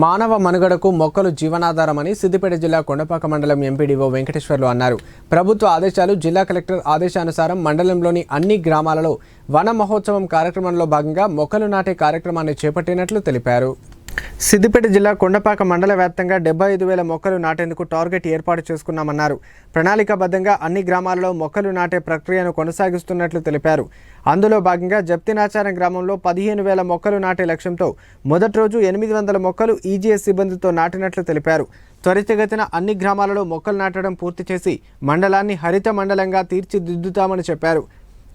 మానవ మనుగడకు మొక్కలు జీవనాధారమని సిద్దిపేట జిల్లా కొండపాక మండలం ఎంపీడీఓ వెంకటేశ్వర్లు అన్నారు. ప్రభుత్వ ఆదేశాలు జిల్లా కలెక్టర్ ఆదేశానుసారం మండలంలోని అన్ని గ్రామాలలో వన మహోత్సవం కార్యక్రమంలో భాగంగా మొక్కలు నాటే కార్యక్రమాన్ని చేపట్టినట్లు తెలిపారు. సిద్దిపేట జిల్లా కొండపాక మండల వ్యాప్తంగా డెబ్బై ఐదు వేల మొక్కలు నాటేందుకు టార్గెట్ ఏర్పాటు చేసుకున్నామన్నారు. ప్రణాళికాబద్ధంగా అన్ని గ్రామాలలో మొక్కలు నాటే ప్రక్రియను కొనసాగిస్తున్నట్లు తెలిపారు. అందులో భాగంగా జప్తినాచారం గ్రామంలో పదిహేను వేల మొక్కలు నాటే లక్ష్యంతో మొదటి రోజు ఎనిమిది వందల మొక్కలు ఈజీఎస్ సిబ్బందితో నాటినట్లు తెలిపారు. త్వరితగతిన అన్ని గ్రామాలలో మొక్కలు నాటడం పూర్తి చేసి మండలాన్ని హరిత మండలంగా తీర్చిదిద్దుతామని చెప్పారు.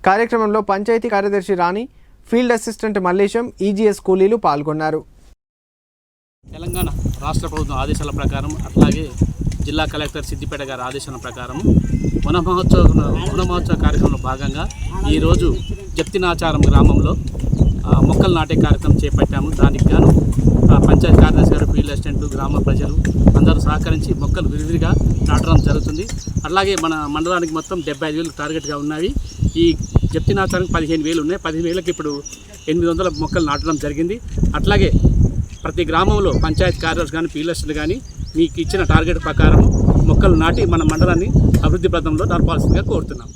కార్యక్రమంలో పంచాయతీ కార్యదర్శి Rani field assistant Mallesham EGS కూలీలు పాల్గొన్నారు. తెలంగాణ రాష్ట్ర ప్రభుత్వం ఆదేశాల ప్రకారం అట్లాగే జిల్లా కలెక్టర్ సిద్దిపేట గారి ఆదేశాల ప్రకారం వన మహోత్సవ వన మహోత్సవ కార్యక్రమంలో భాగంగా ఈరోజు జప్తినాచారం గ్రామంలో మొక్కలు నాటే కార్యక్రమం చేపట్టాము. దానికి గాను పంచాయతీ కార్యదర్శి గారు ఫీల్డ్ అసిస్టెంట్ గ్రామ ప్రజలు అందరూ సహకరించి మొక్కలు విరివిరిగా నాటడం జరుగుతుంది. అలాగే మన మండలానికి మొత్తం డెబ్బై ఐదు వేలు టార్గెట్గా ఉన్నవి. ఈ జప్తినాచారం పదిహేను వేలు ఉన్నాయి. పదిహేను వేలకు ఇప్పుడు ఎనిమిది వందల మొక్కలు నాటడం జరిగింది. అట్లాగే ప్రతి గ్రామంలో పంచాయతీ కార్యదర్శి కానీ పీలర్స్లు కానీ మీకు ఇచ్చిన టార్గెట్ ప్రకారం మొక్కలు నాటి మన మండలాన్ని అభివృద్ధి పథంలో నడపాల్సిందిగా కోరుతున్నాం.